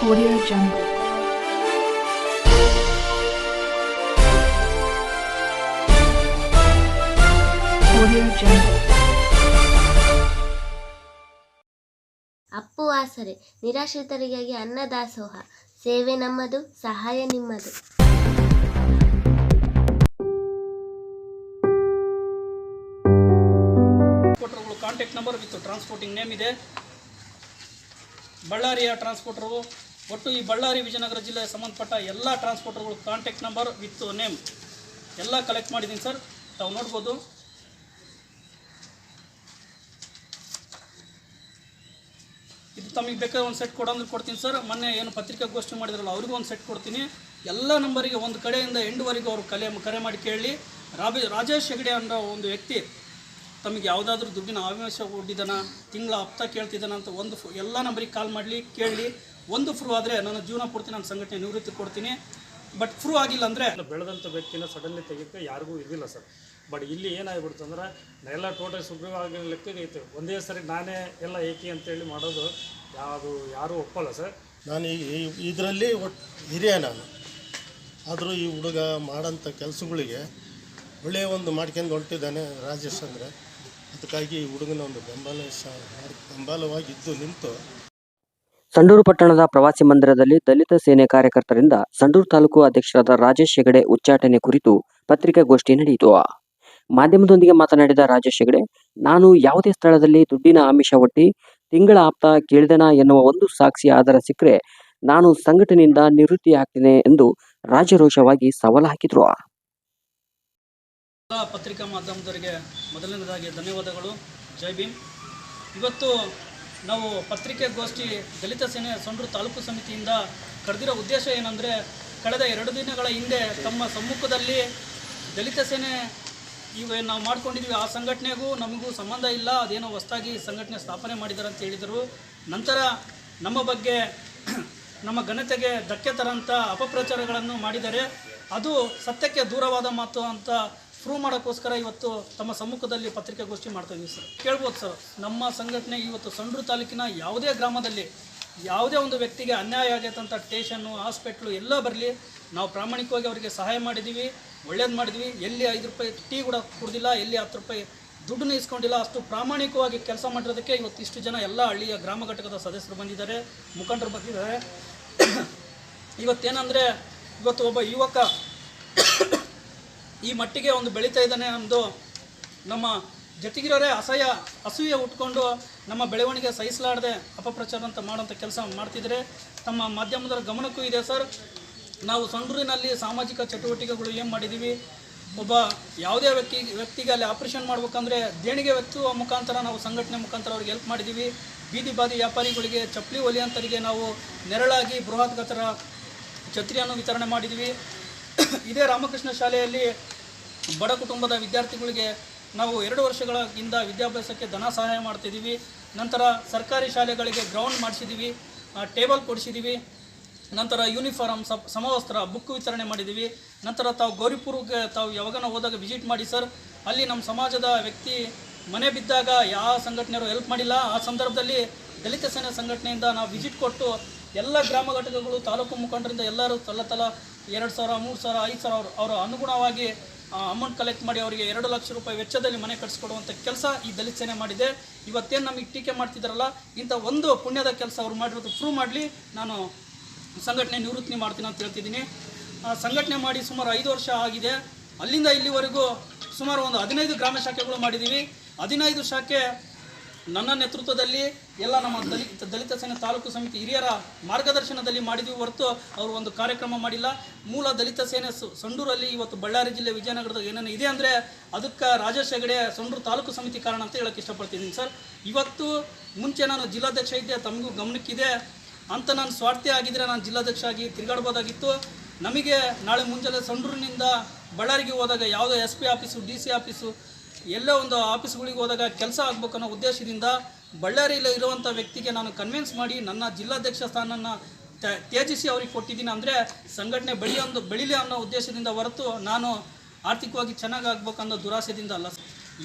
Audio Jungle. Audio Jungle. Appu ಆಸರೆ ನಿರಾಶ್ರಿತರಿಗಾಗಿ ಅನ್ನದಾಸೋಹ ಸೇವೆ ನಮ್ಮದು ಸಹಾಯ ನಿಮ್ಮದು ಟ್ರಾನ್ಸ್ಪೋರ್ಟರ್ಗಳು contact number with transporting name ಇದೆ ಬಳ್ಳಾರಿಯ ಟ್ರಾನ್ಸ್ಪೋರ್ಟರು ಒಟ್ಟು ಈ ಬಳ್ಳಾರಿ ವಿಜಯನಗರ ಜಿಲ್ಲೆಗೆ ಸಂಬಂಧಪಟ್ಟ ಎಲ್ಲ ಟ್ರಾನ್ಸ್ಪೋರ್ಟರ್ಗಳು ಕಾಂಟ್ಯಾಕ್ಟ್ ನಂಬರ್ ವಿತ್ ನೇಮ್ ಎಲ್ಲ ಕಲೆಕ್ಟ್ ಮಾಡಿದ್ದೀನಿ ಸರ್ ತಾವು ನೋಡ್ಬೋದು. ಇದು ತಮಗೆ ಬೇಕಾದ್ರೆ ಒಂದು ಸೆಟ್ ಕೊಡೋಂದ್ರೆ ಕೊಡ್ತೀನಿ ಸರ್ ಮೊನ್ನೆ ಏನು ಪತ್ರಿಕಾಗೋಷ್ಠಿ ಮಾಡಿದ್ರಲ್ಲ, ಅವ್ರಿಗೂ ಒಂದು ಸೆಟ್ ಕೊಡ್ತೀನಿ. ಎಲ್ಲ ನಂಬರಿಗೆ ಒಂದು ಕಡೆಯಿಂದ ಎಂಡುವರೆಗೂ ಅವರು ಕಲೆ ಕರೆ ಮಾಡಿ ಕೇಳಿ. ರಾಬಿ, ರಾಜೇಶ್ ಹೆಗಡೆ ಅನ್ನೋ ಒಂದು ವ್ಯಕ್ತಿ ತಮಗೆ ಯಾವುದಾದ್ರೂ ದುಡ್ಡಿನ ಆವೇಶ ಒಡ್ಡಿದಾನ ತಿಂಗಳ ಹಪ್ತ ಕೇಳ್ತಿದ್ದಾನ ಅಂತ ಒಂದು ಎಲ್ಲ ನಂಬರಿಗೆ ಕಾಲ್ ಮಾಡಲಿ, ಕೇಳಿ. ಒಂದು ಫ್ರೂ ಆದರೆ ನನ್ನ ಜೀವನ ಪೂರ್ತಿ ನನ್ನ ಸಂಘಟನೆ ನಿವೃತ್ತಿ ಕೊಡ್ತೀನಿ. ಬಟ್ ಫ್ರೂ ಆಗಿಲ್ಲ ಅಂದರೆ ಬೆಳೆದಂಥ ವ್ಯಕ್ತಿನ ಸಡನ್ಲಿ ತೆಗಿಯೋಕ್ಕೆ ಯಾರಿಗೂ ಇರಲಿಲ್ಲ ಸರ್. ಬಟ್ ಇಲ್ಲಿ ಏನಾಗ್ಬಿಡ್ತು ಅಂದ್ರೆ ಎಲ್ಲ ಟೋಟಲ್ ಸುಗ್ರೀವಾಗಿ ಲೆಕ್ಕಕ್ಕೆ ಐತೆ. ಒಂದೇ ಸರಿ ನಾನೇ ಎಲ್ಲ ಏಕೆ ಅಂತೇಳಿ ಮಾಡೋದು ಯಾವುದು ಯಾರೂ ಒಪ್ಪಲ್ಲ ಸರ್. ನಾನು ಈ ಇದರಲ್ಲಿ ಒಟ್ಟು ಹಿರಿಯ ನಾನು. ಆದರೂ ಈ ಹುಡುಗ ಮಾಡೋಂಥ ಕೆಲಸಗಳಿಗೆ ಒಳ್ಳೆಯ ಒಂದು ಮಾಡ್ಕೊಂಡು ಹೊರಟಿದ್ದಾನೆ ರಾಜೇಶ್ ಅಂದರೆ. ಅದಕ್ಕಾಗಿ ಈ ಹುಡುಗನ ಒಂದು ಬೆಂಬಲ ಸ ಬೆಂಬಲವಾಗಿದ್ದು ನಿಂತು ಸಂಡೂರು ಪಟ್ಟಣದ ಪ್ರವಾಸಿ ಮಂದಿರದಲ್ಲಿ ದಲಿತ ಸೇನೆ ಕಾರ್ಯಕರ್ತರಿಂದ ಸಂಡೂರು ತಾಲೂಕು ಅಧ್ಯಕ್ಷರಾದ ರಾಜೇಶ್ ಹೆಗಡೆ ಉಚ್ಚಾಟನೆ ಕುರಿತು ಪತ್ರಿಕಾಗೋಷ್ಠಿ ನಡೆಯಿತು. ಮಾಧ್ಯಮದೊಂದಿಗೆ ಮಾತನಾಡಿದ ರಾಜೇಶ್ ಹೆಗಡೆ, ನಾನು ಯಾವುದೇ ಸ್ಥಳದಲ್ಲಿ ದುಡ್ಡಿನ ಆಮಿಷ ಒಟ್ಟಿ ತಿಂಗಳ ಆಪ್ತ ಕೇಳಿದನ ಎನ್ನುವ ಒಂದು ಸಾಕ್ಷಿ ಆಧಾರ ಸಿಕ್ಕರೆ ನಾನು ಸಂಘಟನೆಯಿಂದ ನಿವೃತ್ತಿ ಆಗ್ತೇನೆ ಎಂದು ರಾಜರೋಷವಾಗಿ ಸವಾಲು ಹಾಕಿದ್ರು. ಪತ್ರಿಕಾ ಮಾಧ್ಯಮದವರಿಗೆ ಮೊದಲನೇದಾಗಿ ಧನ್ಯವಾದಗಳು. ಜೈ ಭೀಮ್. ಇವತ್ತು ನಾವು ಪತ್ರಿಕೆಗೋಷ್ಠಿ ದಲಿತ ಸೇನೆ ಸಂಡ್ರು ತಾಲೂಕು ಸಮಿತಿಯಿಂದ ಕರೆದಿರೋ ಉದ್ದೇಶ ಏನಂದರೆ, ಕಳೆದ ಎರಡು ದಿನಗಳ ಹಿಂದೆ ತಮ್ಮ ಸಮ್ಮುಖದಲ್ಲಿ ದಲಿತ ಸೇನೆ ಇವ ನಾವು ಮಾಡ್ಕೊಂಡಿದ್ವಿ. ಆ ಸಂಘಟನೆಗೂ ನಮಗೂ ಸಂಬಂಧ ಇಲ್ಲ. ಅದೇನೋ ಹೊಸದಾಗಿ ಸಂಘಟನೆ ಸ್ಥಾಪನೆ ಮಾಡಿದ್ದಾರೆ ಅಂತ ಹೇಳಿದರು. ನಂತರ ನಮ್ಮ ಬಗ್ಗೆ ನಮ್ಮ ಘನತೆಗೆ ಧಕ್ಕೆ ತರಂಥ ಅಪಪ್ರಚಾರಗಳನ್ನು ಮಾಡಿದರೆ ಅದು ಸತ್ಯಕ್ಕೆ ದೂರವಾದ ಮಾತು ಅಂತ ಪ್ರೂವ್ ಮಾಡೋಕ್ಕೋಸ್ಕರ ಇವತ್ತು ತಮ್ಮ ಸಮ್ಮುಖದಲ್ಲಿ ಪತ್ರಿಕಾಗೋಷ್ಠಿ ಮಾಡ್ತಾ ಇದ್ದೀವಿ ಸರ್. ಕೇಳ್ಬೋದು ಸರ್. ನಮ್ಮ ಸಂಘಟನೆ ಇವತ್ತು ಸಂಡ್ರು ತಾಲೂಕಿನ ಯಾವುದೇ ಗ್ರಾಮದಲ್ಲಿ ಯಾವುದೇ ಒಂದು ವ್ಯಕ್ತಿಗೆ ಅನ್ಯಾಯ ಆಗೈತಂತ ಟೇಷನ್ನು ಹಾಸ್ಪಿಟ್ಲು ಎಲ್ಲ ಬರಲಿ, ನಾವು ಪ್ರಾಮಾಣಿಕವಾಗಿ ಅವರಿಗೆ ಸಹಾಯ ಮಾಡಿದ್ದೀವಿ, ಒಳ್ಳೇದು ಮಾಡಿದ್ವಿ ಎಲ್ಲಿ ಐದು ರೂಪಾಯಿ ಟೀ ಕೂಡ ಕುಡ್ದಿಲ್ಲ, ಎಲ್ಲಿ ಹತ್ತು ರೂಪಾಯಿ ದುಡ್ಡನ್ನು ಇಸ್ಕೊಂಡಿಲ್ಲ, ಅಷ್ಟು ಪ್ರಾಮಾಣಿಕವಾಗಿ ಕೆಲಸ ಮಾಡಿರೋದಕ್ಕೆ ಇವತ್ತು ಇಷ್ಟು ಜನ ಎಲ್ಲ ಹಳ್ಳಿಯ ಗ್ರಾಮ ಘಟಕದ ಸದಸ್ಯರು ಬಂದಿದ್ದಾರೆ, ಮುಖಂಡರು ಬಂದಿದ್ದಾರೆ. ಇವತ್ತೇನೆಂದರೆ, ಇವತ್ತು ಒಬ್ಬ ಯುವಕ ಈ ಮಟ್ಟಿಗೆ ಒಂದು ಬೆಳೀತಾ ಇದ್ದಾನೆ ನಮ್ಮದು ನಮ್ಮ ಜೊತೆಗಿರೋರೇ ಅಸಹ್ಯ, ಅಸೂಯೆ ಉಟ್ಕೊಂಡು ನಮ್ಮ ಬೆಳವಣಿಗೆ ಸಹಿಸಲಾರದೆ ಅಪಪ್ರಚಾರ ಅಂತ ಮಾಡೋಂಥ ಕೆಲಸ ಮಾಡ್ತಿದ್ರೆ ತಮ್ಮ ಮಾಧ್ಯಮದ ಗಮನಕ್ಕೂ ಇದೆ ಸರ್. ನಾವು ಸಂಡೂರಿನಲ್ಲಿ ಸಾಮಾಜಿಕ ಚಟುವಟಿಕೆಗಳು ಏನು ಮಾಡಿದ್ದೀವಿ ಒಬ್ಬ ಯಾವುದೇ ವ್ಯಕ್ತಿ, ವ್ಯಕ್ತಿಗೆ ಅಲ್ಲಿ ಆಪ್ರೇಷನ್ ಮಾಡ್ಬೇಕಂದ್ರೆ ದೇಣಿಗೆ ವ್ಯಕ್ತಿಯ ಮುಖಾಂತರ ನಾವು ಸಂಘಟನೆ ಮುಖಾಂತರ ಅವ್ರಿಗೆ ಹೆಲ್ಪ್ ಮಾಡಿದ್ದೀವಿ ಬೀದಿ ಬಾದಿ ವ್ಯಾಪಾರಿಗಳಿಗೆ ಚಪ್ಪಲಿ ಒಲಿಯಂತರಿಗೆ ನಾವು ನೆರಳಾಗಿ ಬೃಹತ್ ಗಾತ್ರ ಛತ್ರಿಯನ್ನು ವಿತರಣೆ ಮಾಡಿದ್ವಿ. ಇದೇ ರಾಮಕೃಷ್ಣ ಶಾಲೆಯಲ್ಲಿ ಬಡ ಕುಟುಂಬದ ವಿದ್ಯಾರ್ಥಿಗಳಿಗೆ ನಾವು ಎರಡು ವರ್ಷಗಳಿಂದ ವಿದ್ಯಾಭ್ಯಾಸಕ್ಕೆ ಧನ ಸಹಾಯ ಮಾಡ್ತಿದ್ದೀವಿ. ನಂತರ ಸರ್ಕಾರಿ ಶಾಲೆಗಳಿಗೆ ಗ್ರೌಂಡ್ ಮಾಡಿಸಿದ್ದೀವಿ. ಟೇಬಲ್ ಕೊಡಿಸಿದ್ದೀವಿ. ನಂತರ ಯೂನಿಫಾರ್ಮ್ ಸಮವಸ್ತ್ರ ಬುಕ್ ವಿತರಣೆ ಮಾಡಿದ್ದೀವಿ. ನಂತರ ತಾವು ಗೌರಿಪುರಕ್ಕೆ ತಾವು ಯಾವಾಗನ ಹೋದಾಗ ವಿಸಿಟ್ ಮಾಡಿ ಸರ್. ಅಲ್ಲಿ ನಮ್ಮ ಸಮಾಜದ ವ್ಯಕ್ತಿ ಮನೆ ಬಿದ್ದಾಗ ಯಾವ ಸಂಘಟನೆಯರು ಹೆಲ್ಪ್ ಮಾಡಿಲ್ಲ. ಆ ಸಂದರ್ಭದಲ್ಲಿ ದಲಿತ ಸೇನೆ ಸಂಘಟನೆಯಿಂದ ನಾವು ವಿಸಿಟ್ ಕೊಟ್ಟು ಎಲ್ಲ ಗ್ರಾಮ ಘಟಕಗಳು ತಾಲೂಕು ಮುಖಂಡರಿಂದ ಎಲ್ಲರೂ ತಲ ತಲಾ ಎರಡು ಸಾವಿರ ಮೂರು ಸಾವಿರ ಐದು ಸಾವಿರ ಅವರು ಅವರ ಅನುಗುಣವಾಗಿ ಅಮೌಂಟ್ ಕಲೆಕ್ಟ್ ಮಾಡಿ ಅವರಿಗೆ ಎರಡು ಲಕ್ಷ ರೂಪಾಯಿ ವೆಚ್ಚದಲ್ಲಿ ಮನೆ ಕಟ್ಸ್ಕೊಡುವಂಥ ಕೆಲಸ ಈ ದಲಿತ ಸೇನೆ ಮಾಡಿದೆ. ಇವತ್ತೇನು ನಮಗೆ ಟೀಕೆ ಮಾಡ್ತಿದ್ದಾರಲ್ಲ ಇಂಥ ಒಂದು ಪುಣ್ಯದ ಕೆಲಸ ಅವ್ರು ಮಾಡಿರೋದು ಪ್ರೂವ್ ಮಾಡಲಿ. ನಾನು ಸಂಘಟನೆ ನಿವೃತ್ತಿ ಮಾಡ್ತೀನಿ ಅಂತ ಹೇಳ್ತಿದ್ದೀನಿ. ಆ, ಸಂಘಟನೆ ಮಾಡಿ ಸುಮಾರು ಐದು ವರ್ಷ ಆಗಿದೆ. ಅಲ್ಲಿಂದ ಇಲ್ಲಿವರೆಗೂ ಸುಮಾರು ಒಂದು ಹದಿನೈದು ಗ್ರಾಮ ಶಾಖೆಗಳು ಮಾಡಿದ್ದೀವಿ ಹದಿನೈದು ಶಾಖೆ ನನ್ನ ನೇತೃತ್ವದಲ್ಲಿ ಎಲ್ಲ ನಮ್ಮ ದಲಿತ ದಲಿತ ಸೇನೆ ತಾಲೂಕು ಸಮಿತಿ ಹಿರಿಯರ ಮಾರ್ಗದರ್ಶನದಲ್ಲಿ ಮಾಡಿದ್ವಿ ಹೊರತು ಅವರು ಒಂದು ಕಾರ್ಯಕ್ರಮ ಮಾಡಿಲ್ಲ. ಮೂಲ ದಲಿತ ಸೇನೆ ಸಂಡೂರಲ್ಲಿ ಇವತ್ತು ಬಳ್ಳಾರಿ ಜಿಲ್ಲೆ ವಿಜಯನಗರದಾಗ ಏನೇನು ಇದೆ ಅಂದರೆ ಅದಕ್ಕೆ ರಾಜೇಶ್ ಹೆಗಡೆ ಸಂಡೂರು ತಾಲೂಕು ಸಮಿತಿ ಕಾರಣ ಅಂತ ಹೇಳಕ್ಕೆ ಇಷ್ಟಪಡ್ತಿದ್ದೀನಿ ಸರ್. ಇವತ್ತು ಮುಂಚೆ ನಾನು ಜಿಲ್ಲಾಧ್ಯಕ್ಷ ಇದ್ದೆ, ತಮಗೂ ಗಮನಕ್ಕಿದೆ. ಅಂತ ನಾನು ಸ್ವಾರ್ಥಿ ಆಗಿದ್ದರೆ ನಾನು ಜಿಲ್ಲಾಧ್ಯಕ್ಷ ಆಗಿ ತಿರುಗಾಡ್ಬೋದಾಗಿತ್ತು. ನಮಗೆ ನಾಳೆ ಮುಂಜಾನೆ ಸಂಡೂರಿನಿಂದ ಬಳ್ಳಾರಿಗೆ ಹೋದಾಗ ಯಾವುದೋ S P office, D C office ಎಲ್ಲೋ ಒಂದು ಆಫೀಸ್ಗಳಿಗೆ ಹೋದಾಗ ಕೆಲಸ ಆಗ್ಬೇಕನ್ನೋ ಉದ್ದೇಶದಿಂದ ಬಳ್ಳಾರಿಯಲ್ಲಿ ಇರುವಂಥ ವ್ಯಕ್ತಿಗೆ ನಾನು ಕನ್ವಿನ್ಸ್ ಮಾಡಿ ನನ್ನ ಜಿಲ್ಲಾಧ್ಯಕ್ಷ ಸ್ಥಾನನ ತ್ಯ- ತ್ಯಜಿಸಿ ಅವ್ರಿಗೆ ಕೊಟ್ಟಿದ್ದೀನಿ ಅಂದರೆ ಸಂಘಟನೆ ಬೆಳೆಯೊಂದು, ಬೆಳಿಲಿ ಅನ್ನೋ ಉದ್ದೇಶದಿಂದ ಹೊರತು ನಾನು ಆರ್ಥಿಕವಾಗಿ ಚೆನ್ನಾಗಿ ಆಗ್ಬೇಕನ್ನೋ ದುರಾಸೆದಿಂದ ಅಲ್ಲ.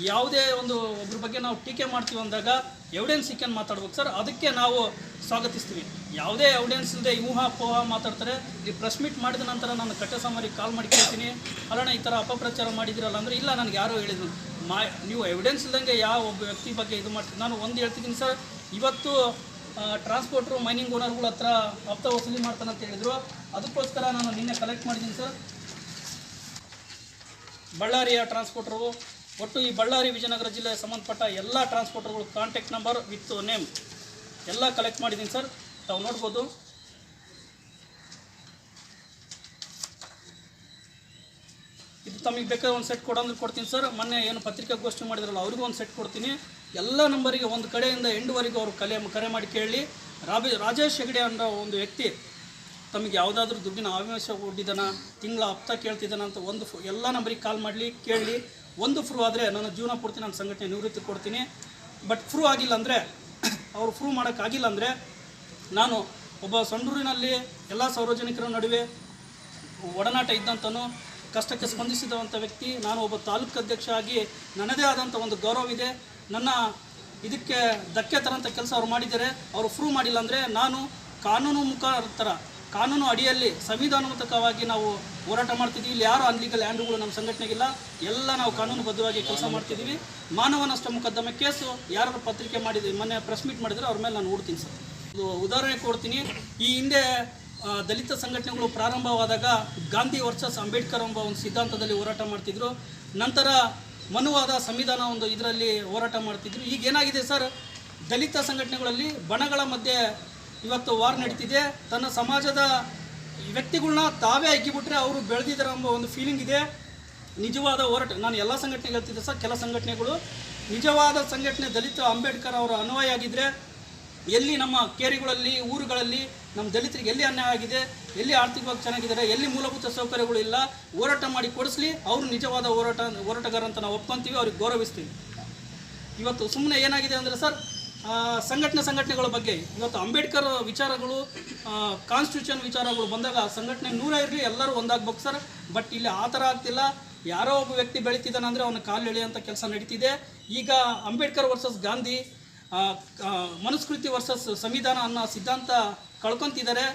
ಯಾವುದೇ ಒಂದು ಒಬ್ಬರ ಬಗ್ಗೆ ನಾವು ಟೀಕೆ ಮಾಡ್ತೀವಿ ಅಂದಾಗ ಎವಿಡೆನ್ಸ್ ಇಕ್ಕೊಂಡು ಮಾತಾಡ್ಬೇಕು ಸರ್. ಅದಕ್ಕೆ ನಾವು ಸ್ವಾಗತಿಸ್ತೀವಿ. ಯಾವುದೇ ಎವಿಡೆನ್ಸ್ ಇಲ್ಲದೆ ಊಹಾಪೋಹ ಮಾತಾಡ್ತಾರೆ. ಈ ಪ್ರೆಸ್ ಮೀಟ್ ಮಾಡಿದ ನಂತರ ನಾನು ಕಟ್ಟೆ ಸಾಮಾರಿಗೆ ಕಾಲ್ ಮಾಡಿ ಕೇಳ್ತೀನಿ. ಅಲ್ಲಣ್ಣ, ಈ ಥರ ಅಪಪ್ರಚಾರ ಮಾಡಿದಿರಲ್ಲ ಅಂದರೆ ಇಲ್ಲ, ನನಗೆ ಯಾರೋ ಹೇಳಿದ್ರು. ಮಾ, ನೀವು ಎವಿಡೆನ್ಸ್ ಇಲ್ದಂಗೆ ಯಾವ ಒಬ್ಬ ವ್ಯಕ್ತಿ ಬಗ್ಗೆ ಇದು ಮಾಡ್ತೀನಿ ನಾನು ಒಂದು ಹೇಳ್ತಿದ್ದೀನಿ ಸರ್. ಇವತ್ತು ಟ್ರಾನ್ಸ್ಪೋರ್ಟ್ರು ಮೈನಿಂಗ್ ಓನರ್ಗಳ ಹತ್ರ ಹಪ್ತ ವಸೂಲಿ ಅಂತ ಹೇಳಿದರು. ಅದಕ್ಕೋಸ್ಕರ ನಾನು ನಿನ್ನೆ ಕಲೆಕ್ಟ್ ಮಾಡಿದ್ದೀನಿ ಸರ್. ಬಳ್ಳಾರಿಯ ಟ್ರಾನ್ಸ್ಪೋರ್ಟರು ಒಟ್ಟು ಈ ಬಳ್ಳಾರಿ ವಿಜಯನಗರ ಜಿಲ್ಲೆಗೆ ಸಂಬಂಧಪಟ್ಟ ಎಲ್ಲ ಟ್ರಾನ್ಸ್ಪೋರ್ಟರ್ಗಳು ಕಾಂಟ್ಯಾಕ್ಟ್ ನಂಬರ್ ವಿತ್ ನೇಮ್ ಎಲ್ಲ ಕಲೆಕ್ಟ್ ಮಾಡಿದ್ದೀನಿ ಸರ್ ತಾವು ನೋಡ್ಬೋದು. ಇದು ತಮಗೆ ಬೇಕಾದ್ರೆ ಒಂದು ಸೆಟ್ ಕೊಡೋಂದ್ರೆ ಕೊಡ್ತೀನಿ ಸರ್ ಮೊನ್ನೆ ಏನು ಪತ್ರಿಕಾಗೋಷ್ಠಿ ಮಾಡಿದ್ರಲ್ಲ, ಅವ್ರಿಗೂ ಒಂದು ಸೆಟ್ ಕೊಡ್ತೀನಿ. ಎಲ್ಲ ನಂಬರಿಗೆ ಒಂದು ಕಡೆಯಿಂದ ಎಂಡುವರೆಗೂ ಅವರು ಕಲೆ ಕರೆ ಮಾಡಿ ಕೇಳಿ. ರಾಬಿ, ರಾಜೇಶ್ ಹೆಗಡೆ ಅನ್ನೋ ಒಂದು ವ್ಯಕ್ತಿ ತಮಗೆ ಯಾವುದಾದ್ರೂ ದುಡ್ಡಿನ ಆವೇಶ ಒಡ್ಡಿದಾನ, ತಿಂಗಳ ಹಪ್ತ ಕೇಳ್ತಿದ್ದಾನ ಅಂತ ಒಂದು ಎಲ್ಲ ನಂಬರಿಗೆ ಕಾಲ್ ಮಾಡಲಿ, ಕೇಳಿ. ಒಂದು ಫ್ರೂ ಆದರೆ ನನ್ನ ಜೀವನ ಪೂರ್ತಿ ನಾನು ಸಂಘಟನೆ ನಿವೃತ್ತಿ ಕೊಡ್ತೀನಿ. ಬಟ್ ಫ್ರೂ ಆಗಿಲ್ಲ ಅಂದರೆ, ಅವರು ಫ್ರೂ ಮಾಡೋಕ್ಕಾಗಿಲ್ಲ ಅಂದರೆ, ನಾನು ಒಬ್ಬ ಸಂಡೂರಿನಲ್ಲಿ ಎಲ್ಲ ಸಾರ್ವಜನಿಕರ ನಡುವೆ ಒಡನಾಟ ಇದ್ದಂಥನು ಕಷ್ಟಕ್ಕೆ ಸ್ಪಂದಿಸಿದಂಥ ವ್ಯಕ್ತಿ, ನಾನು ಒಬ್ಬ ತಾಲೂಕು ಅಧ್ಯಕ್ಷ ಆಗಿ ನನ್ನದೇ ಆದಂಥ ಒಂದು ಗೌರವ ಇದೆ. ನನ್ನ ಇದಕ್ಕೆ ಧಕ್ಕೆ ತರಂಥ ಕೆಲಸ ಅವ್ರು ಮಾಡಿದ್ದಾರೆ. ಅವರು ಪ್ರೂವ್ ಮಾಡಿಲ್ಲ ಅಂದರೆ ನಾನು ಕಾನೂನು ಮುಖಾಂತರ ಕಾನೂನು ಅಡಿಯಲ್ಲಿ ಸಂವಿಧಾನಾತ್ಮಕವಾಗಿ ನಾವು ಹೋರಾಟ ಮಾಡ್ತಿದ್ದೀವಿ ಇಲ್ಲಿ ಯಾರು ಅನ್ಲೀಗಲ್ ಹ್ಯಾಂಡ್ಗಳು ನಮ್ಮ ಸಂಘಟನೆಗಿಲ್ಲ. ಎಲ್ಲ ನಾವು ಕಾನೂನುಬದ್ಧವಾಗಿ ಕೆಲಸ ಮಾಡ್ತಿದ್ದೀವಿ. ಮಾನವ ನಷ್ಟ ಮೊಕದ್ದಮೆ ಕೇಸು ಯಾರು ಪತ್ರಿಕೆ ಮಾಡಿದ್ವಿ ಮೊನ್ನೆ ಪ್ರೆಸ್ ಮೀಟ್ ಮಾಡಿದರೆ ಅವ್ರ ಮೇಲೆ ನಾನು ನೋಡ್ತೀನಿ ಸರ್. ಇದು ಉದಾಹರಣೆ ಕೊಡ್ತೀನಿ. ಈ ಹಿಂದೆ ದಲಿತ ಸಂಘಟನೆಗಳು ಪ್ರಾರಂಭವಾದಾಗ ಗಾಂಧಿ ವರ್ಸಸ್ ಅಂಬೇಡ್ಕರ್ ಎಂಬ ಒಂದು ಸಿದ್ಧಾಂತದಲ್ಲಿ ಹೋರಾಟ ಮಾಡ್ತಿದ್ರು. ನಂತರ ಮನುವಾದ ಸಂವಿಧಾನ ಒಂದು ಇದರಲ್ಲಿ ಹೋರಾಟ ಮಾಡ್ತಿದ್ರು. ಈಗ ಏನಾಗಿದೆ ಸರ್? ದಲಿತ ಸಂಘಟನೆಗಳಲ್ಲಿ ಬಣಗಳ ಮಧ್ಯೆ ಇವತ್ತು ವಾರ್ ನಡೀತಿದೆ. ತನ್ನ ಸಮಾಜದ ವ್ಯಕ್ತಿಗಳನ್ನ ತಾವೇ ಅಗ್ಗಿಬಿಟ್ರೆ ಅವರು ಬೆಳೆದಿದ್ದಾರೆ ಎಂಬ ಒಂದು ಫೀಲಿಂಗ್ ಇದೆ. ನಿಜವಾದ ಹೋರಾಟ. ನಾನು ಎಲ್ಲ ಸಂಘಟನೆಗೆ ಹೇಳ್ತಿದ್ದೆ ಸರ್, ಕೆಲ ಸಂಘಟನೆಗಳು. ನಿಜವಾದ ಸಂಘಟನೆ ದಲಿತ ಅಂಬೇಡ್ಕರ್ ಅವರ ಅನ್ವಯ ಆಗಿದ್ದರೆ ಎಲ್ಲಿ ನಮ್ಮ ಕೇರಿಗಳಲ್ಲಿ, ಊರುಗಳಲ್ಲಿ ನಮ್ಮ ದಲಿತರಿಗೆ ಎಲ್ಲಿ ಅನ್ಯಾಯ ಆಗಿದೆ, ಎಲ್ಲಿ ಆರ್ಥಿಕವಾಗಿ ಚೆನ್ನಾಗಿದ್ದಾರೆ, ಎಲ್ಲಿ ಮೂಲಭೂತ ಸೌಕರ್ಯಗಳು ಇಲ್ಲ, ಹೋರಾಟ ಮಾಡಿ ಕೊಡಿಸ್ಲಿ. ಅವರು ನಿಜವಾದ ಹೋರಾಟ, ಹೋರಾಟಗಾರ ಅಂತ ನಾವು ಒಪ್ಕೊಂತೀವಿ, ಅವ್ರಿಗೆ ಗೌರವಿಸ್ತೀವಿ. ಇವತ್ತು ಸುಮ್ಮನೆ ಏನಾಗಿದೆ ಅಂದರೆ ಸರ್ ಸಂಘಟನೆ ಸಂಘಟನೆಗಳ ಬಗ್ಗೆ ಇವತ್ತು ಅಂಬೇಡ್ಕರ್ ವಿಚಾರಗಳು ಕಾನ್ಸ್ಟಿಟ್ಯೂಷನ್ ವಿಚಾರಗಳು ಬಂದಾಗ ಸಂಘಟನೆ ನೂರ ಇರಲಿ, ಎಲ್ಲರೂ ಒಂದಾಗ್ಬೇಕು ಸರ್. ಬಟ್ ಇಲ್ಲಿ ಆ ಥರ ಆಗ್ತಿಲ್ಲ. ಯಾರೋ ಒಬ್ಬ ವ್ಯಕ್ತಿ ಬೆಳೀತಿದ್ದಾನೆ ಅಂದರೆ ಅವನ ಕಾಲು ಎಳೆಯುವಂಥ ಕೆಲಸ ನಡೀತಿದೆ. ಈಗ ಅಂಬೇಡ್ಕರ್ ವರ್ಸಸ್ ಗಾಂಧಿ ಮನುಸ್ಕೃತಿ ವರ್ಸಸ್ ಸಂವಿಧಾನ ಅನ್ನೋ ಸಿದ್ಧಾಂತ ಕಳ್ಕೊತಿದ್ದಾರೆ.